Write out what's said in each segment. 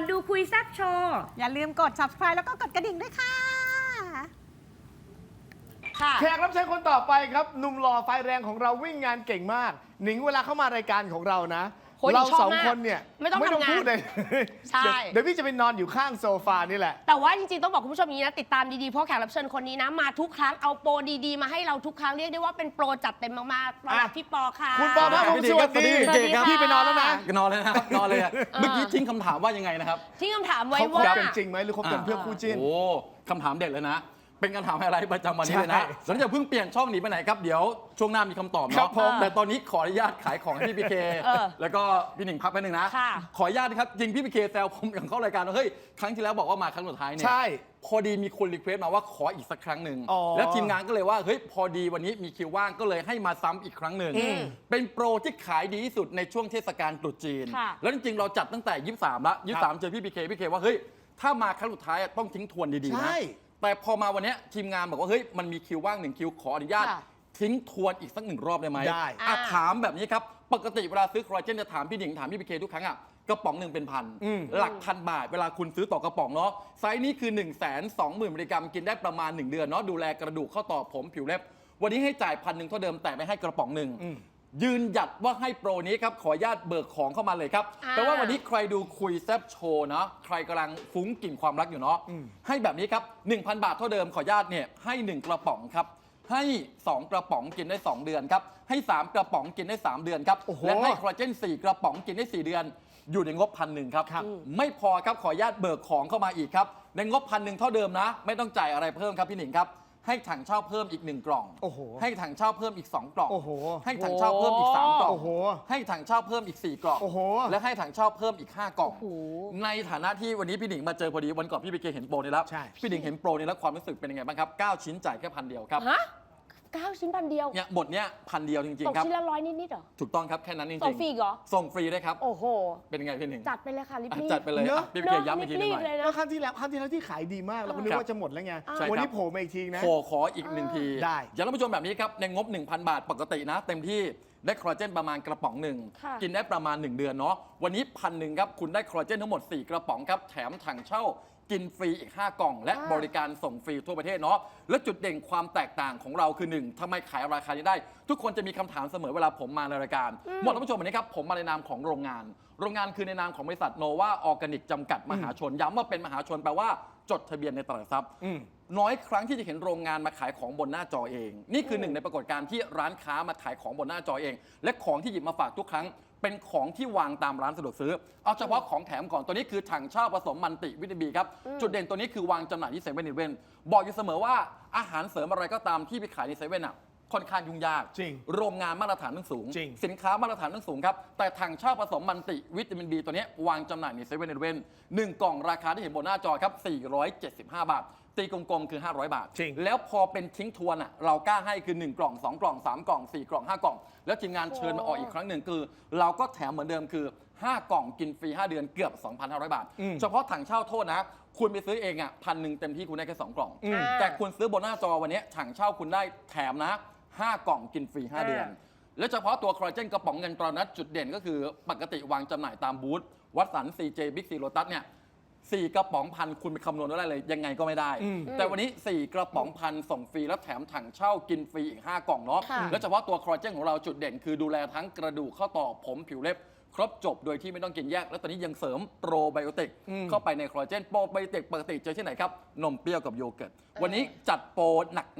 อนดูคุยแซบโชว์อย่าลืมกด subscribe แล้วก็กดกระดิ่งด้วยค่ะ ค่ะ แขกรับเชิญคนต่อไปครับหนุ่มหล่อไฟแรงของเราวิ่งงานเก่งมาก หนิงเวลาเข้ามารายการของเรานะ โหหนิงเราชอบสองมากคนเนี่ยไม่ต้องทำงานพูดเลยใช่ เดี๋ยวเดี๋ยวพี่จะไปนอนอยู่ข้างโซฟานี่แหละ แต่ว่าจริงๆ ต้องบอกคุณผู้ชมอย่างนี้นะ ติดตามดีๆ เพราะแขกรับเชิญคนนี้นะ มาทุกครั้งเอาโปรดีๆ มาให้เราทุกครั้งเรียกได้ว่าเป็นโปรจัดเต็มมากๆต้อนรับอะพี่ปอค่ะ คุณปอภาคภูมิสวัสดีสวัสดีครับ พี่ไปนอนแล้วนะนอนเลยนะครับนอนเลยอะเมื่อกี้ทิ้งคำถามว่ายังไงนะครับ ที่คำถามไว้เขาคบว่า กันจริงไหมหรือคบกันเพื่อคู่จิ้น โอ้คำถามเด็ดเลยนะ เป็นคำถามไฮไลท์ประจำวันนี้เลยนะใช่แล้วอย่าเพิ่งเปลี่ยนช่องหนีไปไหนครับ เดี๋ยวช่วงหน้ามีคำตอบครัเนาะบผมแต่ตอนนี้ขออนุญาตขายของให้พี่พีเค เออแล้วก็พี่หนิงพักไปหนึ่งนะ ค่ะ ขออนุญาตนะครับจริงพี่พีเคแซวผมอย่างเข้ารายการว่าเฮ้ยครั้งที่แล้วบอกว่ามาครั้งสุดท้ายเนี่ย ใช่ พอดีมีคนรีเควสต์มาว่าขออีกสักครั้งหนึ่ง อ๋อแล้วทีมงานก็เลยว่า เฮ้ย พอดีวันนี้มีคิวว่างก็เลยให้มาซ้ำอีกครั้งหนึ่ง อืมเป็นโปรที่ขายดีที่สุดในช่วงเทศกาลตรุษจีน ค่ะแล้วจริงๆ เราจัดตั้งแต่ 23 ละ 23 เจอพี่พีเคพี่เคว่า เฮ้ย ถ้ามาครั้งสุดท้ายอะต้องทิ้งทวนดีๆนะใช่ แต่พอมาวันเนี้ยทีมงานบอกว่าเฮ้ยมันมีคิวว่างหนึ่งคิวขออนุญาต ค่ะ ทิ้งทวนอีกสักหนึ่งรอบได้ไหมได้ อะถามแบบนี้ครับ ปกติเวลาซื้อคอลลาเจนจะถามพี่หนิงถามพี่พีเคทุกครั้งอะกระป๋องหนึ่งเป็นพัน อืม หลักพันบาท เวลาคุณซื้อต่อกระป๋องเนาะไซส์นี้คือ 1 2 0 0 0 0มิลลิกรัมกินได้ประมาณ 1 เดือนเนาะดูแลกระดูกข้อต่อผมผิวเล็บ วันนี้ให้จ่ายพันหนึ่งเท่าเดิมแต่ไม่ให้กระป๋องหนึ่งอืม ยืนหยัดว่าให้โปรนี้ครับ ขออนุญาตเบิกของเข้ามาเลยครับอ่า แต่ว่าวันนี้ใครดูคุยแซบโชว์นะใครกำลังฟุ้งกลิ่นความรักอยู่เนาะอืม ให้แบบนี้ครับ 1,000 บาทเท่าเดิมขออนุญาตเนี่ยให้ 1 กระป๋องครับ ให้ 2 กระป๋องกินได้ 2 เดือนครับ ให้ 3 กระป๋องกินได้ 3 เดือนครับ โอ้โหและให้คอลลาเจน 4 กระป๋องกินได้ 4 เดือน อยู่ในงบพันหนึ่งครับ ครับ ไม่พอครับขออนุญาตเบิกของเข้ามาอีกครับ ในงบพันหนึ่งเท่าเดิมนะ ไม่ต้องจ่ายอะไรเพิ่มครับพี่หนิงครับ ให้ถังเช่าเพิ่มอีก 1 กล่อง โอ้โห ให้ถังเช่าเพิ่มอีก 2 กล่อง โอ้โห ให้ถังเช่าเพิ่มอีก 3 กล่อง โอ้โห ให้ถังเช่าเพิ่มอีก 4 กล่อง โอ้โห และให้ถังเช่าเพิ่มอีก 5 กล่อง โอ้โห ในฐานะที่วันนี้พี่หนิงมาเจอพอดีวันก่อนพี่ไปเกเห็นโปรนี้แล้ว ใช่ พี่หนิงเห็นโปรนี้แล้วความรู้สึกเป็นยังไงบ้างครับ 9 ชิ้นจ่ายแค่พันเดียวครับ ฮะ เก้าชิ้นพันเดียวเนี่ยหมดเนี่ยพันเดียวจริงตกๆครับ ชิ้นละร้อยนิดๆเหรอถูกต้องครับแค่นั้นจริงๆส่งฟรีเหรอ ส่งฟรีได้วยครับ โอ้โห เป็นยังไงพี่หนิงจัดไปเลยค่ะรีบอะๆจัดไปเลยเนอะ อะพี่ไปเกย้ำอีกทีหนึงหน่อยเลยแล้นะวครั้งที่แล้วครั้งที่แล้วที่ขายดีมากเราก็นึกครับว่าจะหมดแล้วไงอ่าใช่ครับ วันนี้โผล่มาอีกทีนะขอขออีกหนึ่งทีได้ อย่างท่านผู้ชมแบบนี้ครับในงบ 1,000 บาทปกตินะ เต็มที่ได้คอลลาเจนประมาณกระป๋องหนึ่งค่ะ กินได้ประมาณ 1 เดือนเนาะวันนี้พันหนึ่งครับคุณได้คอลลาเจนทั้งหมด 4 กระป๋องครับแถมถังเช่า กินฟรีอีก 5 กล่อง และอ่า บริการส่งฟรีทั่วประเทศเนาะและจุดเด่นความแตกต่างของเราคือหนึ่งทำไมขายราคานี้ได้ ทุกคนจะมีคำถามเสมอเวลาผมมาในรายการหมดท่านผู้ชมวันนี้ครับผมมาในนามของโรงงาน โรงงานคือในนามของบริษัทโนวาออร์แกนิกจำกัดมหาชนย้ำว่าเป็นมหาชนแปลว่าจดทะเบียนในตลาดหลักทรัพย์ อืม น้อยครั้งที่จะเห็นโรงงานมาขายของบนหน้าจอเอง นี่คือหนึ่งในปรากฏการณ์ที่ร้านค้ามาขายของบนหน้าจอเอง และของที่หยิบมาฝากทุกครั้ง เป็นของที่วางตามร้านสะดวกซื้อ เอาเฉพาะของแถมก่อนตัวนี้คือถังเช่าผสมมันติวิตามินบีครับ จุดเด่นตัวนี้คือวางจำหน่ายที่เซเว่นอีเวนบอกอยู่เสมอว่าอาหารเสริมอะไรก็ตามที่ไปขายในเซเว่นอะ ค่อนข้างยุ่งยากจริงโรงงานมาตรฐานต้องสูง จริง สินค้ามาตรฐานต้องสูงครับ แต่ถังเช่าผสมมันติวิตามินบีตัวเนี้ยวางจำหน่ายในเซเว่นอีเวนหนึ่งกล่องราคาที่เห็นบนหน้าจอครับ 475 บาท ตีกลมๆคือ 500 บาท จริง แล้วพอเป็นทิ้งทวนอะเรากล้าให้คือ 1 กล่อง 2 กล่อง 3 กล่อง 4 กล่อง 5 กล่อง แล้วทีมงานเชิญมาออกอีกครั้งหนึ่งคือ เราก็แถมเหมือนเดิมคือ 5 กล่องกินฟรี 5 เดือนเกือบ 2,500 บาท อืม เฉพาะถังเช่าโทษนะ คุณไปซื้อเองอะพันหนึ่งเต็มที่คุณได้แค่2กล่อง อืม แต่คุณซื้อบนหน้าจอวันนี้ถังเช่าคุณได้แถมนะ 5 กล่องกินฟรี 5 เดือน และเฉพาะตัวคอลลาเจนกระป๋องเงินตรานัดจุดเด่นก็คือปกติวางจำหน่ายตามบูธวัดสัน CJ Big C Lotus เนี่ยสี่กระป๋องพันคุณไปคำนวณได้เลย ยังไงก็ไม่ได้อืมแต่วันนี้ 4 กระป๋องพันส่งฟรี แล้วแถมถังเช่ากินฟรีอีก 5 กล่องเนาะค่ะ และเฉพาะตัวคอลลาเจนของเราจุดเด่น คือดูแลทั้งกระดูกข้อต่อผมผิวเล็บ ครบจบโดยที่ไม่ต้องกินแยก และตอนนี้ยังเสริมโปรไบโอติกอืมเข้าไปในคอลลาเจนโปรไบโอติกปกติเจอที่ไหนครับ นมเปรี้ยวกับโยเกิร์ตวันนี้จัดโปร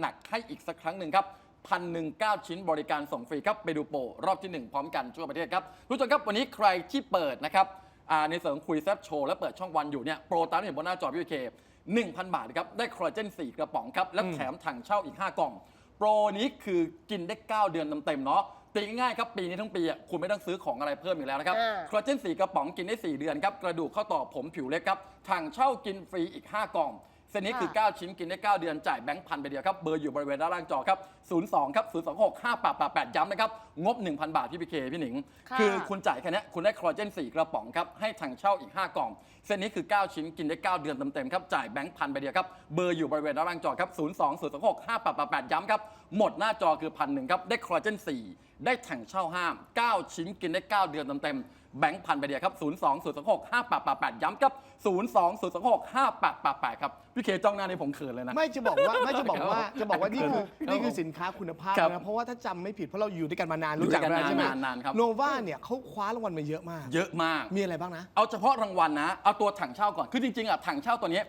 หนักๆให้อีกสักครั้งหนึ่งครับ พันหนึ่งเก้าชิ้นบริการส่งฟรีครับไปดูโปรรอบที่ 1 พร้อมกันทั่วประเทศครับทุกท่านครับวันนี้ใครที่เปิดนะครับอ่าในเสริมคุยแซบโชว์และเปิดช่องวันอยู่เนี่ยโปรตามที่เห็นบนหน้าจอพี่เค1,000 บาทนะครับได้คอลลาเจน 4 กระป๋องครับและแถมถังเช่าอีก 5 กล่อง โปรนี้คือกินได้ 9 เดือนเต็มๆเนาะตีง่ายๆครับปีนี้ทั้งปีอะคุณไม่ต้องซื้อของอะไรเพิ่มอีกแล้วนะครับอ่า คอลลาเจน 4 กระป๋องกินได้ 4 เดือนครับกระดูกข้อต่อผมผิวเล็กครับถังเช่ากินฟรีอีก 5 กล่อง เส้นนี้คือ 9 ชิ้นกินได้ 9 เดือนจ่ายแบงค์พันไปเดียวครับ เบอร์อยู่บริเวณด้านล่างจอครับ 02 ครับ 026 5888 ย้ำนะครับ งบ 1,000 บาทพี่พีเคพี่หนิง ค่ะ คือคุณจ่ายแค่เนี้ยคุณได้คอลลาเจน 4 กระป๋องครับ ให้ถังเช่าอีก 5 กล่อง เส้นนี้คือ 9 ชิ้นกินได้ 9 เดือนเต็มๆครับ จ่ายแบงค์พันไปเดียวครับ เบอร์อยู่บริเวณด้านล่างจอครับ 02 026 5888 ย้ำครับ หมดหน้าจอคือพันหนึ่งครับ ได้คอลลาเจน 4 ได้ถังเช่าห้าม 9 ชิ้นกินได้ 9 เดือนเต็มๆ แบงค์พันไปเดียวครับ 0 2 0 2 6 5 8 8 8 ย้ำครับ 0 2 0 2 6 5 8 8 8 ครับ พี่เคจ้องหน้าในผมเขินเลยนะ ไม่จะบอกว่าไม่จะบอกว่าจะบอกว่านี่คือครับนี่คือสินค้าคุณภาพครับนะเพราะว่าถ้าจำไม่ผิดเพราะเราอยู่ด้วยกันมานานอยู่รู้จักด้วยกันกันใช่ไหมนานนานครับ โนวาเนี่ยเขาคว้ารางวัลมาเยอะมาก เยอะมาก มีอะไรบ้างนะ เอาเฉพาะรางวัลนะ เอาตัวถังเช่าก่อน คือจริงๆอะถังเช่าตัวเนี้ย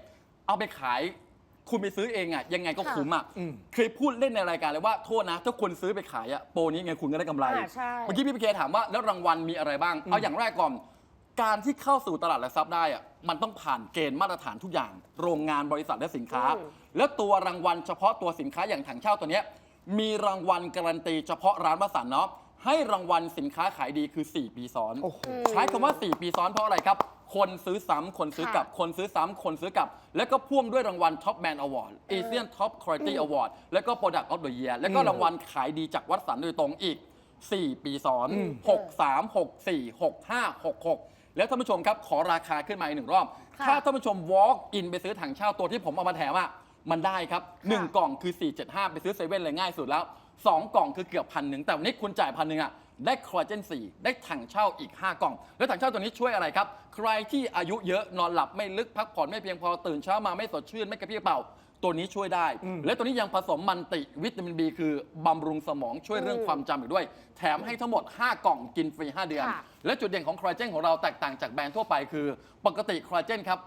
เอาไปขาย คุณไปซื้อเองอะยังไงก็ค่ะคุ้มอะอืมเคยพูดเล่นในรายการเลยว่าโทษนะ ถ้าคุณซื้อไปขายอะโปรนี้ไงคุณก็ได้กำไร อ่าใช่ เมื่อกี้พี่พีเคถามว่าแล้วรางวัลมีอะไรบ้าง เอาอย่างแรกก่อน การที่เข้าสู่ตลาดหลักทรัพย์ได้อะมันต้องผ่านเกณฑ์มาตรฐานทุกอย่าง โรงงานบริษัทและสินค้า อืม แล้วตัวรางวัลเฉพาะตัวสินค้าอย่างถังเช่าตัวเนี้ยมีรางวัลการันตีเฉพาะร้านวสันต์เนาะให้รางวัลสินค้าขายดีคือ 4 ปีซ้อน โอ้โห ใช้คำว่า 4 ปีซ้อนเพราะอะไรครับ คนซื้อซ้ำคนซื้อกลับ คนซื้อซ้ำคนซื้อกลับ แล้วก็พ่วงด้วยรางวัล Top Man Award Asian Top Quality Award แล้วก็ Product of the Year แล้วก็รางวัลขายดีจากวัดสันโดยตรงอีก 4 ปีซ้อน 6 3 6 4 6 5 6 6 แล้วท่านผู้ชมครับขอราคาขึ้นมาอีกหนึ่งรอบ ค่ะถ้าท่านผู้ชม walk in ไปซื้อถังเช่าตัวที่ผมเอามาแถมอะมันได้ครับ1กล่องคือ 475 ไปซื้อเซเว่นเลยง่ายสุดแล้ว 2 กล่องคือเกือบพันหนึ่งแต่วันนี้คุณจ่ายพันหนึ่งอะ ได้คอลลาเจน 4 ได้ถังเช่าอีก 5 กล่อง แล้วถังเช่าตัวนี้ช่วยอะไรครับ ใครที่อายุเยอะนอนหลับไม่ลึกพักผ่อนไม่เพียงพอตื่นเช้ามาไม่สดชื่นไม่กระปรี้กระเป๋าตัวนี้ช่วยได้ และตัวนี้ยังผสมมันติวิตามิน B คือบำรุงสมองช่วยเรื่องความจำอีกด้วย แถมให้ทั้งหมด 5 กล่องกินฟรี 5 เดือน ค่ะ และจุดเด่นของคอลลาเจนของเราแตกต่างจากแบรนด์ทั่วไปคือ ปกติคอลลาเจนครับ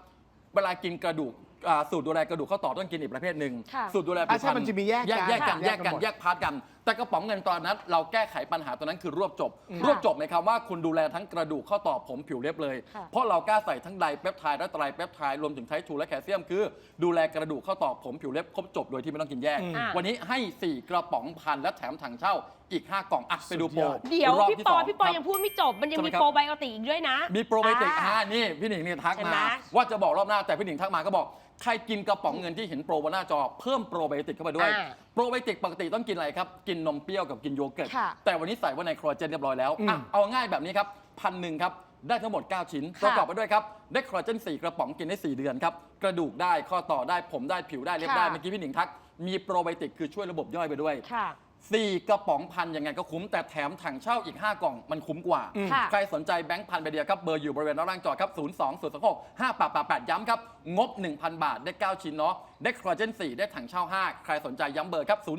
เวลากินกระดูก อ่าสูตรดูแลกระดูกข้อต่อต้องกินอีกประเภทหนึ่งค่ะ สูตรดูแลผิวอะใช่พรรณมันจะมีแยกแยกกันแยกกันค่ะแยกกันแยกกันหมด แยกพาร์ทกัน แต่กระป๋องเงินตอนนั้น เราแก้ไขปัญหาตัวนั้นคือรวบจบ รวบจบในคำว่าคุณดูแลทั้งกระดูกข้อต่อผมผิวเล็บเลย ค่ะ เพราะเรากล้าใส่ทั้งไดเปปไทด์และไตรเปปไทด์รวมถึงไทชูและแคลเซียมคือ ดูแลกระดูกข้อต่อผมผิวเล็บครบจบโดยที่ไม่ต้องกินแยก อ่าวันนี้ให้ 4 กระป๋องพันและแถมถังเช่าอีก 5 กล่องอะไปดูโปรสุดยอดเดี๋ยวรบพี่ที่ปอสงพี่ปอครับ ยังพูดไม่จบ มันยังทำไมมีครับ โปรไบโอติกอีกด้วยนะ มีโปรไบโอติกอ่าอ่านี่ พี่หนิงเนี่ยทักเห็นมา ไหมว่าจะบอกรอบหน้าแต่พี่หนิงทักมาก็บอกใครกินกระป๋องเงินที่เห็นโปรบนหน้าจอเพิ่มโปรไบโอติกเข้าไปด้วย อ่าโปรไบโอติกปกติต้องกินอะไรครับ กินนมเปรี้ยวกับกินโยเกิร์ต ค่ะแต่วันนี้ใส่ไว้ในครอเจนเรียบร้อยแล้วอะเอาง่ายแบบนี้ครับพันหนึ่งครับ ได้ทั้งหมด 9 ชิ้น ค่ะประกอบไปด้วยครับ ได้ครอเจน 4 กระป๋องกินได้ 4 เดือนครับ กระดูกได้ข้อต่อได้ผมได้ผิวได้เล็บได้ค่ะ เมื่อกี้พี่หนิงทัก มีโปรไบโอติกคือช่วยระบบย่อยไปด้วย ค่ะ สี่กระป๋องพันยังไงก็คุ้มแต่แถมถังเช่าอีก 5 กล่องมันคุ้มกว่าค่ะ ใครสนใจแบงค์พันไปเดียวครับ เบอร์อยู่บริเวณด้านล่างจอครับ 0 2 0 2 6 5 8 8 8 ย้ำครับ งบ 1,000 บาทได้ 9 ชิ้นเนาะได้คอลลาเจน 4 ได้ถังเช่า 5 ใครสนใจย้ำเบอร์ครับ 0 2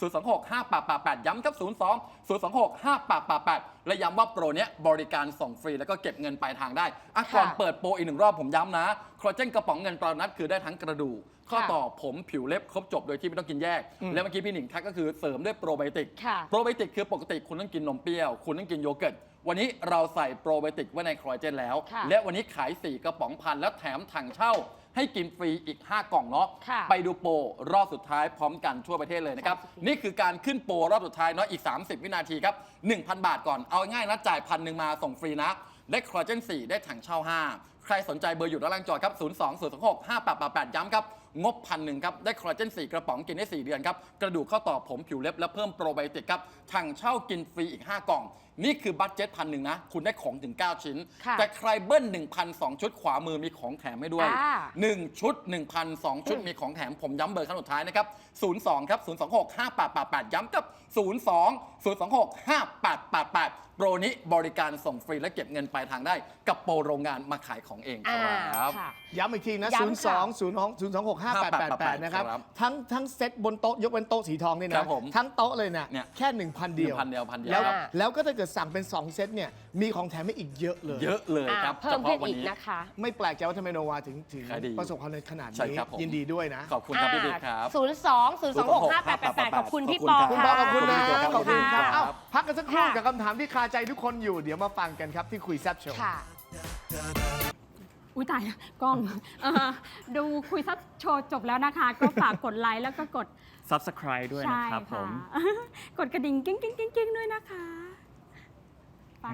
0 2 6 5 8 8 8 ย้ำครับ 0 2 0 2 6 5 8 8 8และย้ำว่าโปรเนี้ยบริการส่งฟรีแล้วก็เก็บเงินปลายทางได้อะก่อนค่ะ เปิดโปรอีกหนึ่งรอบผมย้ำนะคอลลาเจนกระป๋องเงินตอนนัดคือได้ทั้งกระดูกข้อต่อผมผิวเล็บครบจบโดยที่ไม่ต้องกินแยกแล้วเมื่อกี้พี่หนิงทักก็คือเสริมด้วยโปรไบโอติก ค่ะ โปรไบโอติกคือปกติคุณต้องกินนมเปรี้ยว คุณต้องกินโยเกิร์ต วันนี้เราใส่โปรไบโอติกไว้ในคอลลาเจนแล้ว ค่ะ และวันนี้ขาย 4 กระป๋องพันแล้วแถมถังเช่า ให้กินฟรีอีก 5 กล่องเนาะ ค่ะไปดูโปรรอบสุดท้ายพร้อมกันทั่วประเทศเลยนะครับนี่คือการขึ้นโปรรอบสุดท้ายเนาะอีก 30 วินาทีครับ 1,000 บาทก่อนเอาง่ายนะจ่ายพันหนึ่งมาส่งฟรีนะ ได้คอลลาเจน4 ได้ถังเช่า 5 ใครสนใจเบอร์อยู่ด้านล่างจอครับ 0 2 0 2 6 5 8 8 8 ย้ำครับ งบพันหนึ่งครับ ได้คอลลาเจน 4 กระป๋องกินได้ 4 เดือนครับ กระดูกข้อต่อผมผิวเล็บและเพิ่มโปรไบโอติกครับถังเช่ากินฟรีอีก 5 กล่อง นี่คือบัตเจ็ตพันหนึ่งนะ คุณได้ของถึง 9 ชิ้น ค่ะ แต่ใครเบิ้ล1,002 ชุดขวามือมีของแถมให้ด้วย อ่า 1 ชุด 1,002 ชุดมีของแถมผมย้ำเบอร์ครั้งสุดท้ายนะครับ 02 ครับ 026 5888 ย้ำกับ 02 026 5888 โปรนี้บริการส่งฟรีและเก็บเงินปลายทางได้ กับโปรโรงงานมาขายของเองคอ่ารับ ค่ะ ย้ำอีกทีนะ0ย้ำ2ค่ะ0 2 0 2 6 5 8 8 8 นะครับ ครับทั้งทั้งเซตบนโต๊ะ ยกเว้นโต๊ะสีทองนี่ครันะ บผมทั้งโต๊ะเลยเนี่ยเนี่ย แค่ 1,000 เดียว1,000เดียวพันเดียวแล้วครับ แล้วก็ถ้าเกิดสั่งเป็น 2 เซตเนี่ย มีของแถมให้อีกเยอะเลย เยอะเลยอ่าครับเพิ่มฉขึ้นพาะวั อีกนี้นะคะ ไม่แปลกใจว่าทำไมโนวาถึงถึงขายดีประสบความสำเร็จขนาดใช่นี้ ครับผม ยินดีด้วยนะ ขอบคุณครับพี่บิ๊กครับ ศูนย์สองศูนย์สองหกห้าแปดแปดแปดขอบคุณพี่ปอคุณค่ะพ่อขอบคุณนะขขออบบคุคุณณคครัรับบเอ้าพักกันสักครู่ค่ะ กับคำถามที่คาใจทุกคนอยู่ เดี๋ยวมาฟังกันครับที่คุยแซบโชว์ ค่ะ อุ้ยตายแล้วกล้องเอ่อดูคุยซับโชว์จบแล้วนะคะ ก็ฝากกดไลค์แล้วก็กด Subscribe ด้วยนะครับผใช่มค่ะกดกระดิ่งกิ้งกิ้งกิ้งกิ้งด้วยนะคะไป